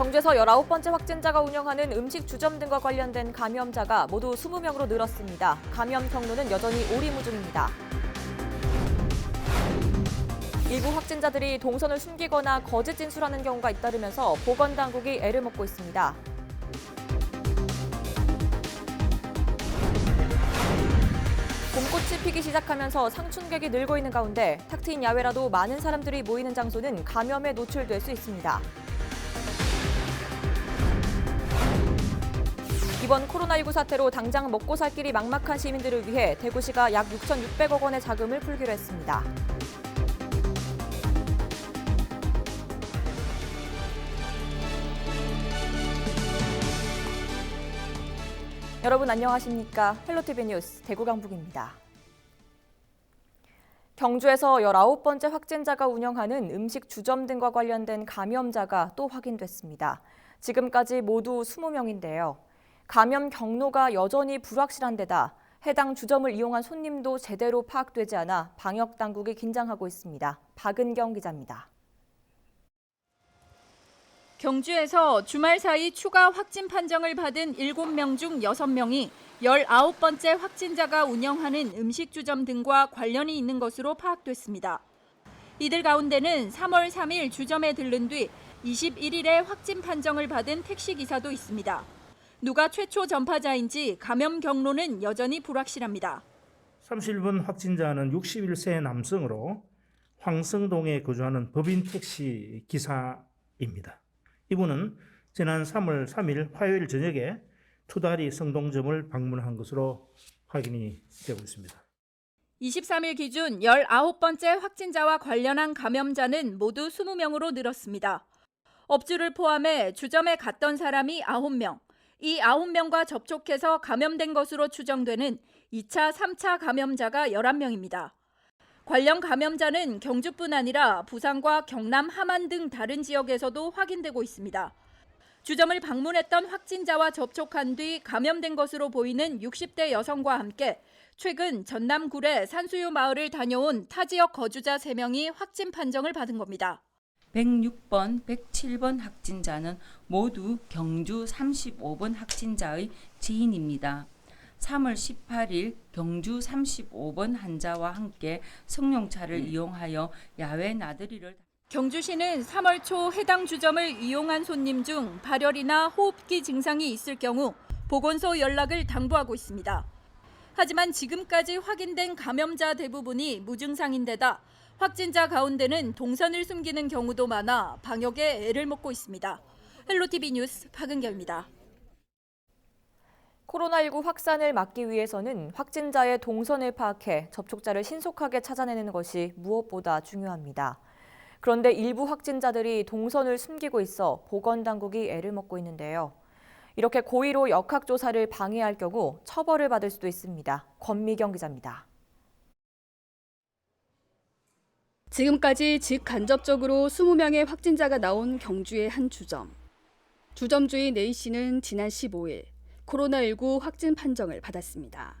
경주에서 19번째 확진자가 운영하는 음식 주점 등과 관련된 감염자가 모두 20명으로 늘었습니다. 감염 경로는 여전히 오리무중입니다. 일부 확진자들이 동선을 숨기거나 거짓 진술하는 경우가 잇따르면서 보건당국이 애를 먹고 있습니다. 봄꽃이 피기 시작하면서 상춘객이 늘고 있는 가운데 탁 트인 야외라도 많은 사람들이 모이는 장소는 감염에 노출될 수 있습니다. 이번 코로나19 사태로 당장 먹고 살 길이 막막한 시민들을 위해 대구시가 약 6,600억 원의 자금을 풀기로 했습니다. 여러분 안녕하십니까? 헬로티비 뉴스 대구 강북입니다. 경주에서 19번째 확진자가 운영하는 음식 주점 등과 관련된 감염자가 또 확인됐습니다. 지금까지 모두 20명인데요. 감염 경로가 여전히 불확실한 데다 해당 주점을 이용한 손님도 제대로 파악되지 않아 방역 당국이 긴장하고 있습니다. 박은경 기자입니다. 경주에서 주말 사이 추가 확진 판정을 받은 7명 중 6명이 19번째 확진자가 운영하는 음식주점 등과 관련이 있는 것으로 파악됐습니다. 이들 가운데는 3월 3일 주점에 들른 뒤 21일에 확진 판정을 받은 택시기사도 있습니다. 누가 최초 전파자인지 감염 경로는 여전히 불확실합니다. 31번 확진자는 61세 남성으로 황성동에 거주하는 법인 택시 기사입니다. 이분은 지난 3월 3일 화요일 저녁에 투다리 성동점을 방문한 것으로 확인이 되고 있습니다. 23일 기준 19번째 확진자와 관련한 감염자는 모두 20명으로 늘었습니다. 업주를 포함해 주점에 갔던 사람이 9명, 이 9명과 접촉해서 감염된 것으로 추정되는 2차, 3차 감염자가 11명입니다. 관련 감염자는 경주뿐 아니라 부산과 경남, 함안 등 다른 지역에서도 확인되고 있습니다. 주점을 방문했던 확진자와 접촉한 뒤 감염된 것으로 보이는 60대 여성과 함께 최근 전남 구례 산수유 마을을 다녀온 타 지역 거주자 3명이 확진 판정을 받은 겁니다. 106번, 107번 확진자는 모두 경주 35번 확진자의 지인입니다. 3월 18일 경주 35번 환자와 함께 성룡차를 이용하여 야외 나들이를 경주시는 3월 초 해당 주점을 이용한 손님 중 발열이나 호흡기 증상이 있을 경우 보건소 연락을 당부하고 있습니다. 하지만 지금까지 확인된 감염자 대부분이 무증상인데다 확진자 가운데는 동선을 숨기는 경우도 많아 방역에 애를 먹고 있습니다. 헬로티비 뉴스 박은경입니다. 코로나19 확산을 막기 위해서는 확진자의 동선을 파악해 접촉자를 신속하게 찾아내는 것이 무엇보다 중요합니다. 그런데 일부 확진자들이 동선을 숨기고 있어 보건당국이 애를 먹고 있는데요. 이렇게 고의로 역학조사를 방해할 경우 처벌을 받을 수도 있습니다. 권미경 기자입니다. 지금까지 직간접적으로 20명의 확진자가 나온 경주의 한 주점. 주점주인 A 씨는 지난 15일 코로나19 확진 판정을 받았습니다.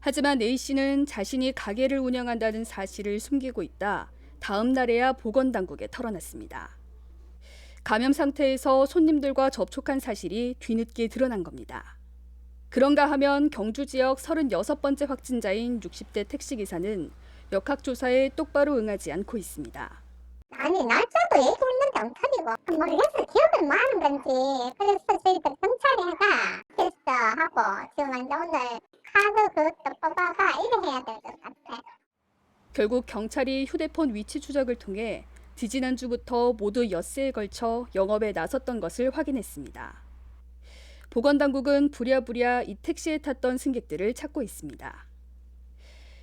하지만 A 씨는 자신이 가게를 운영한다는 사실을 숨기고 있다. 다음 날에야 보건당국에 털어놨습니다. 감염 상태에서 손님들과 접촉한 사실이 뒤늦게 드러난 겁니다. 그런가 하면 경주 지역 36번째 확진자인 60대 택시기사는 역학조사에 똑바로 응하지 않고 있습니다. 아니 날짜도 얘기 없는데 엉터리고 모르겠어 기억을 뭐 하는 건지 그래서 저희들 경찰에가 테스트 하고 지금 이제 오늘 카드 그것도 뽑아가 이래 해야 될 것 같아 결국 경찰이 휴대폰 위치 추적을 통해 지지난주부터 모두 엿새에 걸쳐 영업에 나섰던 것을 확인했습니다. 보건당국은 부랴부랴 이 택시에 탔던 승객들을 찾고 있습니다.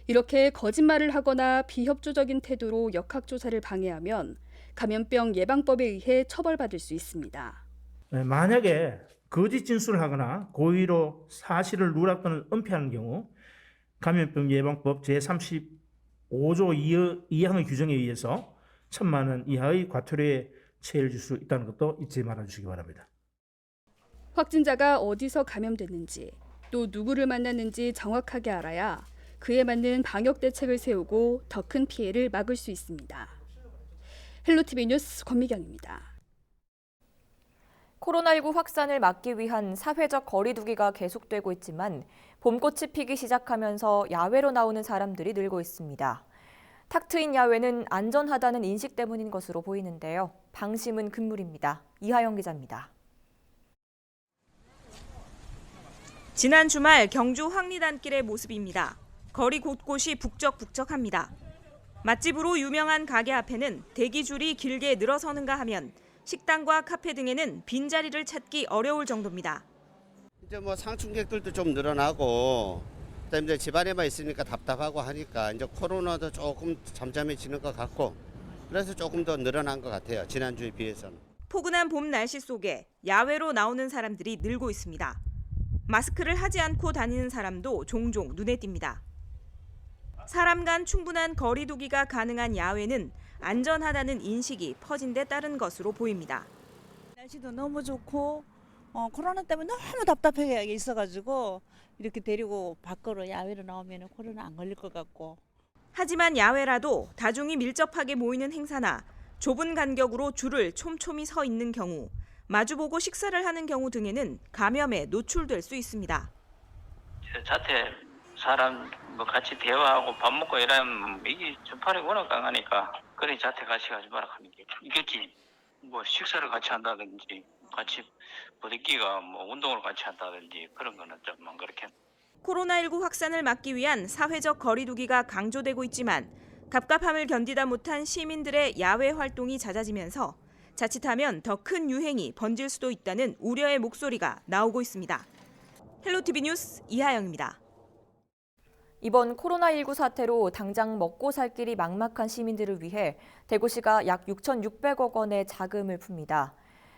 이렇게 거짓말을 하거나 비협조적인 태도로 역학조사를 방해하면 감염병 예방법에 의해 처벌받을 수 있습니다. 네, 만약에 거짓 진술을 하거나 고의로 사실을 누락 또는 은폐하는 경우 감염병 예방법 제35조 2항의 규정에 의해서 천만 원 이하의 과태료에 처해를 줄수 있다는 것도 잊지 말아주시기 바랍니다. 확진자가 어디서 감염됐는지 또 누구를 만났는지 정확하게 알아야 그에 맞는 방역 대책을 세우고 더 큰 피해를 막을 수 있습니다. 헬로티비 뉴스 권미경입니다. 코로나19 확산을 막기 위한 사회적 거리두기가 계속되고 있지만 봄꽃이 피기 시작하면서 야외로 나오는 사람들이 늘고 있습니다. 탁 트인 야외는 안전하다는 인식 때문인 것으로 보이는데요. 방심은 금물입니다. 이하영 기자입니다. 지난 주말 경주 황리단길의 모습입니다. 거리 곳곳이 북적북적합니다. 맛집으로 유명한 가게 앞에는 대기줄이 길게 늘어서는가 하면 식당과 카페 등에는 빈자리를 찾기 어려울 정도입니다. 이제 뭐 상충객들도 좀 늘어나고 그다음에 집안에만 있으니까 답답하고 하니까 이제 코로나도 조금 잠잠해지는 것 같고 그래서 조금 더 늘어난 것 같아요 지난주에 비해서는. 포근한 봄 날씨 속에 야외로 나오는 사람들이 늘고 있습니다. 마스크를 하지 않고 다니는 사람도 종종 눈에 띕니다. 사람 간 충분한 거리두기가 가능한 야외는 안전하다는 인식이 퍼진 데 따른 것으로 보입니다. 날씨도 너무 좋고 어, 코로나 때문에 너무 답답하게 있어가지고 이렇게 데리고 밖으로 야외로 나오면 코로나 안 걸릴 것 같고 하지만 야외라도 다중이 밀접하게 모이는 행사나 좁은 간격으로 줄을 촘촘히 서 있는 경우, 마주보고 식사를 하는 경우 등에는 감염에 노출될 수 있습니다. 자태 사람 뭐 같이 대화하고 밥 먹고 이러면 이게 전파력이 워낙 강하니까 그래 자태 같이 가지 마라 하는 게 이겠지 뭐 식사를 같이 한다든지 같이 부대끼가 뭐 운동을 같이 한다든지 그런 거는 좀만 그렇게 코로나19 확산을 막기 위한 사회적 거리두기가 강조되고 있지만 갑갑함을 견디다 못한 시민들의 야외 활동이 잦아지면서 자칫하면 더 큰 유행이 번질 수도 있다는 우려의 목소리가 나오고 있습니다. 헬로티비 뉴스 이하영입니다. 이번 코로나19 사태로 당장 먹고 살 길이 막막한 시민들을 위해 대구시가 약 6,600억 원의 자금을 풉니다.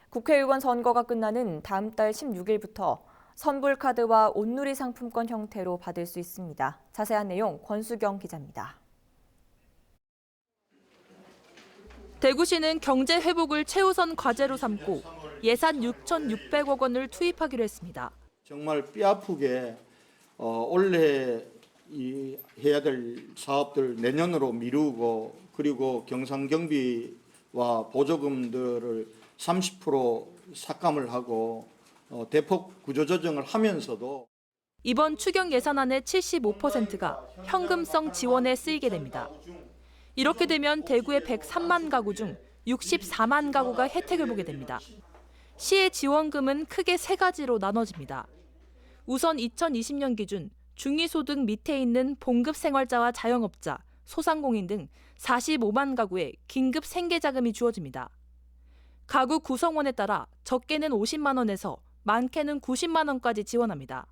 국회의원 선거가 끝나는 다음 달 16일부터 선불카드와 온누리 상품권 형태로 받을 수 있습니다. 자세한 내용 권수경 기자입니다. 대구시는 경제 회복을 최우선 과제로 삼고 예산 6,600억 원을 투입하기로 했습니다. 정말 뼈아프게 어, 올해 이 해야 될 사업들 내년으로 미루고 그리고 경상경비와 보조금들을 30% 삭감을 하고 어, 대폭 구조조정을 하면서도 이번 추경 예산안의 75%가 현금성 지원에 쓰이게 됩니다. 이렇게 되면 대구의 103만 가구 중 64만 가구가 혜택을 보게 됩니다. 시의 지원금은 크게 세 가지로 나눠집니다. 우선 2020년 기준 중위소득 밑에 있는 봉급 생활자와 자영업자, 소상공인 등 45만 가구에 긴급 생계자금이 주어집니다. 가구 구성원에 따라 적게는 50만 원에서 많게는 90만 원까지 지원합니다.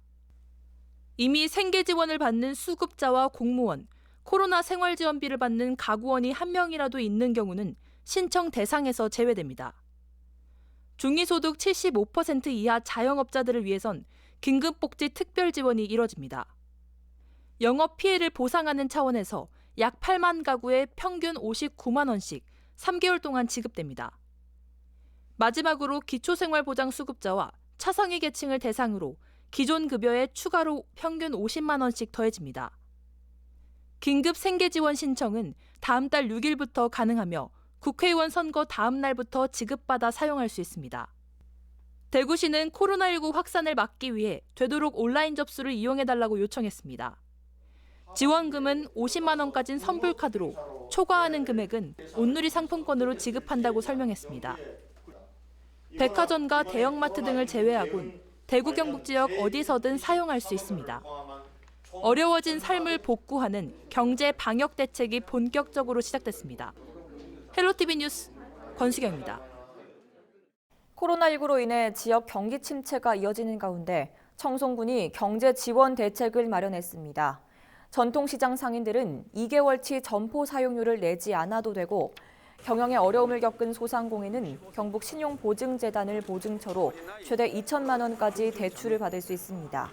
이미 생계 지원을 받는 수급자와 공무원, 코로나 생활 지원비를 받는 가구원이 한 명이라도 있는 경우는 신청 대상에서 제외됩니다. 중위소득 75% 이하 자영업자들을 위해선 긴급복지 특별 지원이 이뤄집니다. 영업 피해를 보상하는 차원에서 약 8만 가구에 평균 59만 원씩 3개월 동안 지급됩니다. 마지막으로 기초생활보장 수급자와 차상위 계층을 대상으로 기존 급여에 추가로 평균 50만 원씩 더해집니다. 긴급 생계 지원 신청은 다음 달 6일부터 가능하며 국회의원 선거 다음 날부터 지급받아 사용할 수 있습니다. 대구시는 코로나19 확산을 막기 위해 되도록 온라인 접수를 이용해달라고 요청했습니다. 지원금은 50만 원까지는 선불 카드로 초과하는 금액은 온누리 상품권으로 지급한다고 설명했습니다. 백화점과 대형마트 등을 제외하곤 대구 경북 지역 어디서든 사용할 수 있습니다. 어려워진 삶을 복구하는 경제 방역 대책이 본격적으로 시작됐습니다. 헬로티비 뉴스 권수경입니다. 코로나19로 인해 지역 경기 침체가 이어지는 가운데 청송군이 경제 지원 대책을 마련했습니다. 전통시장 상인들은 2개월치 점포 사용료를 내지 않아도 되고 경영에 어려움을 겪은 소상공인은 경북 신용보증재단을 보증처로 최대 2천만 원까지 대출을 받을 수 있습니다.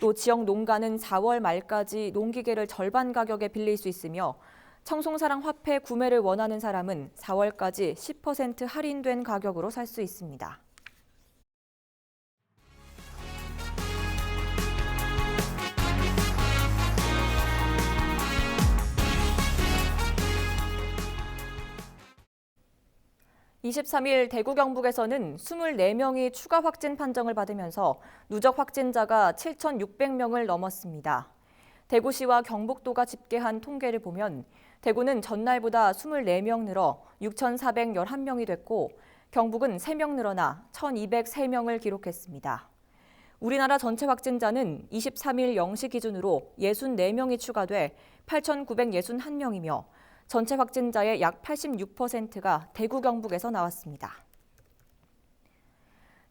또 지역 농가는 4월 말까지 농기계를 절반 가격에 빌릴 수 있으며 청송사랑 화폐 구매를 원하는 사람은 4월까지 10% 할인된 가격으로 살 수 있습니다. 23일 대구 경북에서는 24명이 추가 확진 판정을 받으면서 누적 확진자가 7,600명을 넘었습니다. 대구시와 경북도가 집계한 통계를 보면 대구는 전날보다 24명 늘어 6,411명이 됐고 경북은 3명 늘어나 1,203명을 기록했습니다. 우리나라 전체 확진자는 23일 0시 기준으로 64명이 추가돼 8,961명이며 전체 확진자의 약 86%가 대구 경북에서 나왔습니다.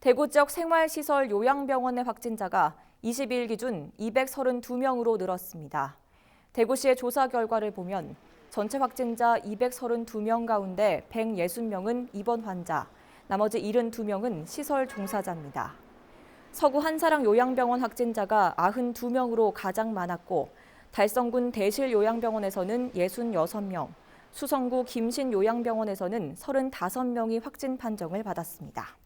대구 지역 생활시설 요양병원의 확진자가 20일 기준 232명으로 늘었습니다. 대구시의 조사 결과를 보면 전체 확진자 232명 가운데 160명은 입원 환자, 나머지 72명은 시설 종사자입니다. 서구 한사랑 요양병원 확진자가 92명으로 가장 많았고 달성군 대실 요양병원에서는 66명, 수성구 김신 요양병원에서는 35명이 확진 판정을 받았습니다.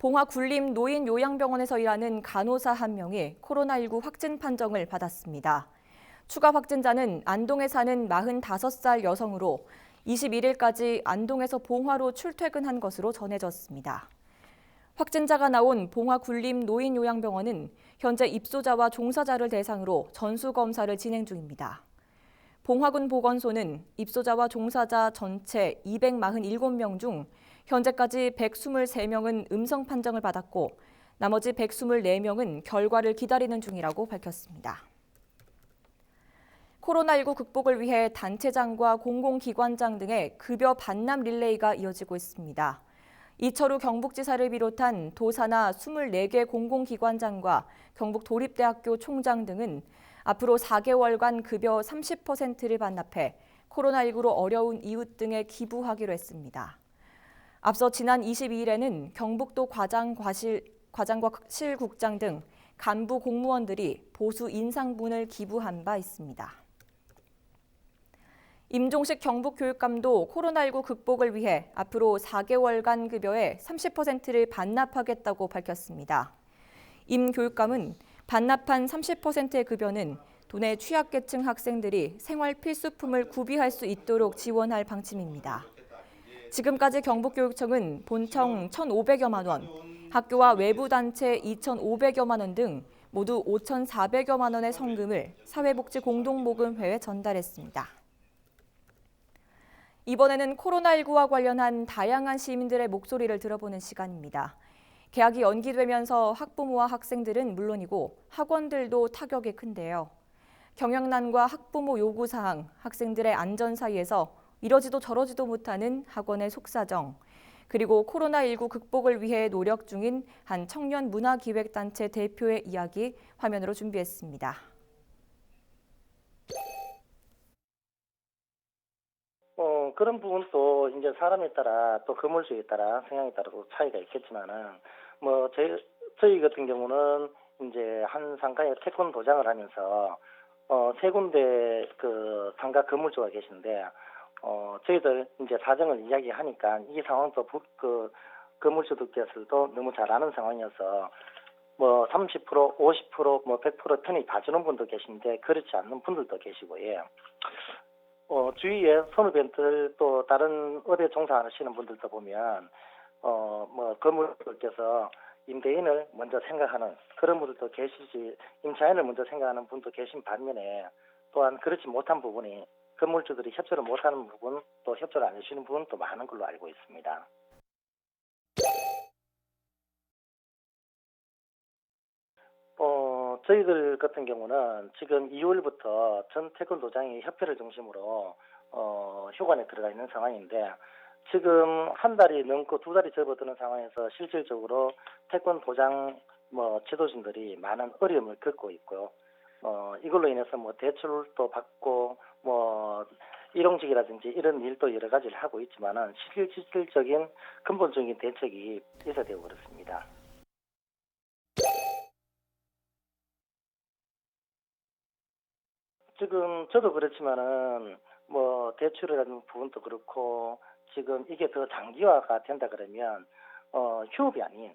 봉화 굴림 노인 요양병원에서 일하는 간호사 한 명이 코로나19 확진 판정을 받았습니다. 추가 확진자는 안동에 사는 45살 여성으로 21일까지 안동에서 봉화로 출퇴근한 것으로 전해졌습니다. 확진자가 나온 봉화 굴림 노인 요양병원은 현재 입소자와 종사자를 대상으로 전수 검사를 진행 중입니다. 봉화군 보건소는 입소자와 종사자 전체 247명 중 현재까지 123명은 음성 판정을 받았고 나머지 124명은 결과를 기다리는 중이라고 밝혔습니다. 코로나19 극복을 위해 단체장과 공공기관장 등의 급여 반납 릴레이가 이어지고 있습니다. 이철우 경북지사를 비롯한 도사나 24개 공공기관장과 경북도립대학교 총장 등은 앞으로 4개월간 급여 30%를 반납해 코로나19로 어려운 이웃 등에 기부하기로 했습니다. 앞서 지난 22일에는 경북도 과장, 과실, 과장과 실국장 등 간부 공무원들이 보수 인상분을 기부한 바 있습니다. 임종식 경북 교육감도 코로나19 극복을 위해 앞으로 4개월간 급여의 30%를 반납하겠다고 밝혔습니다. 임 교육감은 반납한 30%의 급여는 도내 취약계층 학생들이 생활 필수품을 구비할 수 있도록 지원할 방침입니다. 지금까지 경북교육청은 본청 1,500여만 원, 학교와 외부 단체 2,500여만 원 등 모두 5,400여만 원의 성금을 사회복지공동모금회에 전달했습니다. 이번에는 코로나19와 관련한 다양한 시민들의 목소리를 들어보는 시간입니다. 개학이 연기되면서 학부모와 학생들은 물론이고 학원들도 타격이 큰데요. 경영난과 학부모 요구 사항, 학생들의 안전 사이에서 이러지도 저러지도 못하는 학원의 속사정, 그리고 코로나19 극복을 위해 노력 중인 한 청년 문화기획단체 대표의 이야기 화면으로 준비했습니다. 어, 그런 부분도 이제 사람에 따라 또 건물주에 따라 성향에 따라도 차이가 있겠지만은 뭐 저희 저희 같은 경우는 이제 한 상가에 태권 도장을 하면서 어, 세 군데 그 상가 건물주가 계신데 어, 저희들 이제 사정을 이야기하니까 이 상황도 부, 그 건물주들께서도 너무 잘 아는 상황이어서 뭐 30%, 50%, 뭐 100% 편히 봐주는 분도 계신데 그렇지 않는 분들도 계시고요. 어, 주위에 선후배들 또 다른 어디 종사하시는 분들도 보면 어, 뭐 건물주께서 임대인을 먼저 생각하는 그런 분들도 계시지 임차인을 먼저 생각하는 분도 계신 반면에 또한 그렇지 못한 부분이 건물주들이 협조를 못하는 부분 또 협조를 안 해주시는 부분도 많은 걸로 알고 있습니다. 어, 저희들 같은 경우는 지금 2월부터 전 태권도장이 협회를 중심으로 어, 휴관에 들어가 있는 상황인데 지금 한 달이 넘고 두 달이 접어드는 상황에서 실질적으로 태권도장 뭐 지도진들이 많은 어려움을 겪고 있고요. 어, 이걸로 인해서 뭐 대출도 받고 뭐 일용직이라든지 이런 일도 여러 가지를 하고 있지만은 실질적인 근본적인 대책이 있어야 되고 그렇습니다. 지금 저도 그렇지만은 뭐 대출이라는 부분도 그렇고 지금 이게 더 장기화가 된다 그러면 어 휴업이 아닌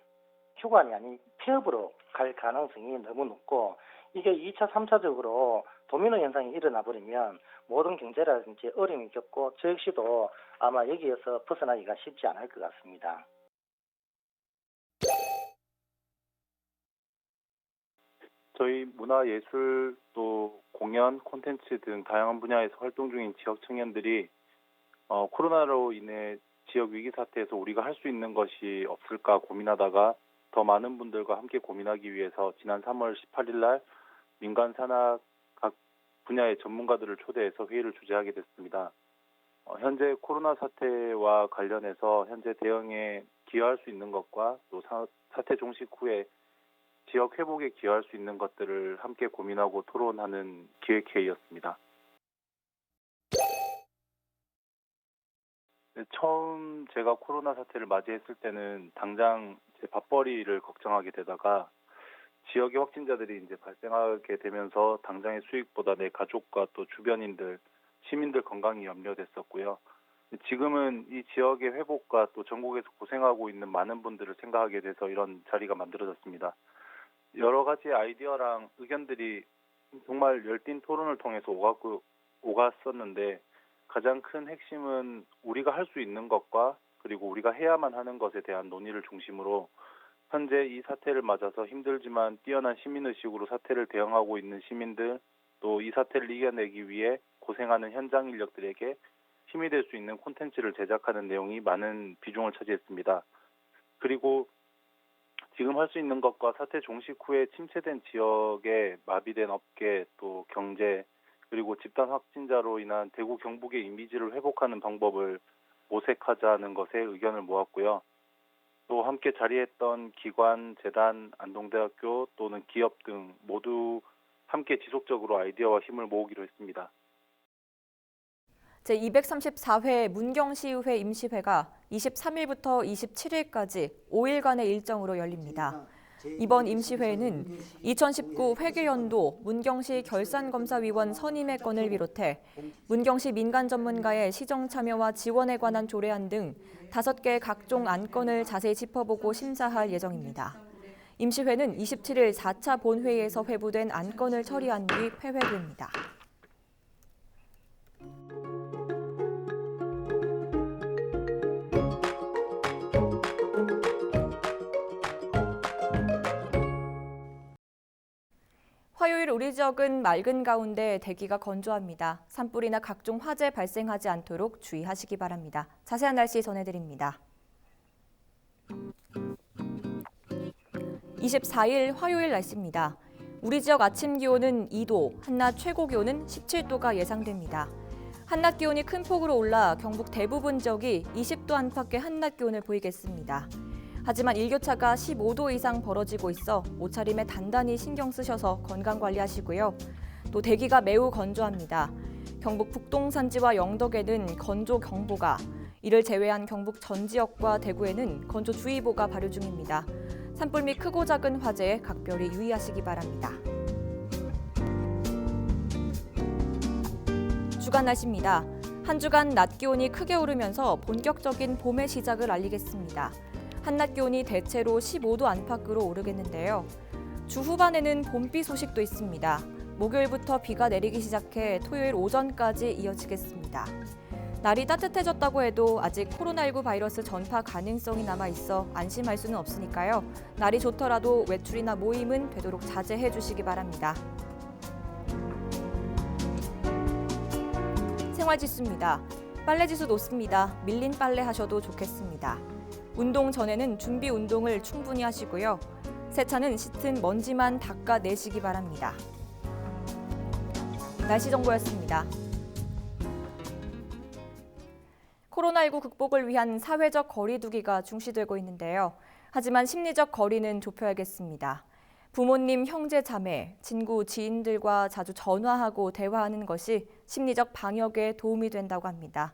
휴관이 아닌 폐업으로 갈 가능성이 너무 높고 이게 2차, 3차적으로 도미노 현상이 일어나 버리면 모든 경제라든지 어려움이 겪고 저 역시도 아마 여기에서 벗어나기가 쉽지 않을 것 같습니다. 저희 문화예술 또 공연, 콘텐츠 등 다양한 분야에서 활동 중인 지역 청년들이 어, 코로나로 인해 지역 위기 사태에서 우리가 할 수 있는 것이 없을까 고민하다가 더 많은 분들과 함께 고민하기 위해서 지난 3월 18일 날 민간 산하 각 분야의 전문가들을 초대해서 회의를 주재하게 됐습니다. 어, 현재 코로나 사태와 관련해서 현재 대응에 기여할 수 있는 것과 또 사, 사태 종식 후에 지역 회복에 기여할 수 있는 것들을 함께 고민하고 토론하는 기획회의였습니다. 네, 처음 제가 코로나 사태를 맞이했을 때는 당장 제 밥벌이를 걱정하게 되다가 지역의 확진자들이 이제 발생하게 되면서 당장의 수익보다 내 가족과 또 주변인들, 시민들 건강이 염려됐었고요. 지금은 이 지역의 회복과 또 전국에서 고생하고 있는 많은 분들을 생각하게 돼서 이런 자리가 만들어졌습니다. 여러 가지 아이디어랑 의견들이 정말 열띤 토론을 통해서 오갔고, 오갔었는데 가장 큰 핵심은 우리가 할 수 있는 것과 그리고 우리가 해야만 하는 것에 대한 논의를 중심으로 현재 이 사태를 맞아서 힘들지만 뛰어난 시민의식으로 사태를 대응하고 있는 시민들 또 이 사태를 이겨내기 위해 고생하는 현장 인력들에게 힘이 될 수 있는 콘텐츠를 제작하는 내용이 많은 비중을 차지했습니다. 그리고 지금 할 수 있는 것과 사태 종식 후에 침체된 지역의 마비된 업계 또 경제 그리고 집단 확진자로 인한 대구 경북의 이미지를 회복하는 방법을 모색하자는 것에 의견을 모았고요. 또 함께 자리했던 기관, 재단, 안동대학교 또는 기업 등 모두 함께 지속적으로 아이디어와 힘을 모으기로 했습니다. 제234회 문경시의회 임시회가 23일부터 27일까지 5일간의 일정으로 열립니다. 이번 임시회에는 2019 회계연도 문경시 결산검사위원 선임의 건을 비롯해 문경시 민간 전문가의 시정 참여와 지원에 관한 조례안 등 5개 각종 안건을 자세히 짚어보고 심사할 예정입니다. 임시회는 27일 4차 본회의에서 회부된 안건을 처리한 뒤 폐회됩니다. 화요일 우리 지역은 맑은 가운데 대기가 건조합니다. 산불이나 각종 화재 발생하지 않도록 주의하시기 바랍니다. 자세한 날씨 전해드립니다. 24일 화요일 날씨입니다. 우리 지역 아침 기온은 2도, 한낮 최고 기온은 17도가 예상됩니다. 한낮 기온이 큰 폭으로 올라 경북 대부분 지역이 20도 안팎의 한낮 기온을 보이겠습니다. 하지만 일교차가 15도 이상 벌어지고 있어 옷차림에 단단히 신경 쓰셔서 건강 관리하시고요. 또 대기가 매우 건조합니다. 경북 북동 산지와 영덕에는 건조 경보가, 이를 제외한 경북 전 지역과 대구에는 건조주의보가 발효 중입니다. 산불 및 크고 작은 화재에 각별히 유의하시기 바랍니다. 주간 날씨입니다. 한 주간 낮 기온이 크게 오르면서 본격적인 봄의 시작을 알리겠습니다. 한낮 기온이 대체로 15도 안팎으로 오르겠는데요. 주 후반에는 봄비 소식도 있습니다. 목요일부터 비가 내리기 시작해 토요일 오전까지 이어지겠습니다. 날이 따뜻해졌다고 해도 아직 코로나19 바이러스 전파 가능성이 남아 있어 안심할 수는 없으니까요. 날이 좋더라도 외출이나 모임은 되도록 자제해 주시기 바랍니다. 생활지수입니다. 빨래지수 높습니다. 밀린 빨래 하셔도 좋겠습니다. 운동 전에는 준비 운동을 충분히 하시고요. 세차는 짙은 먼지만 닦아내시기 바랍니다. 날씨 정보였습니다. 코로나19 극복을 위한 사회적 거리두기가 중시되고 있는데요. 하지만 심리적 거리는 좁혀야겠습니다. 부모님, 형제, 자매, 친구, 지인들과 자주 전화하고 대화하는 것이 심리적 방역에 도움이 된다고 합니다.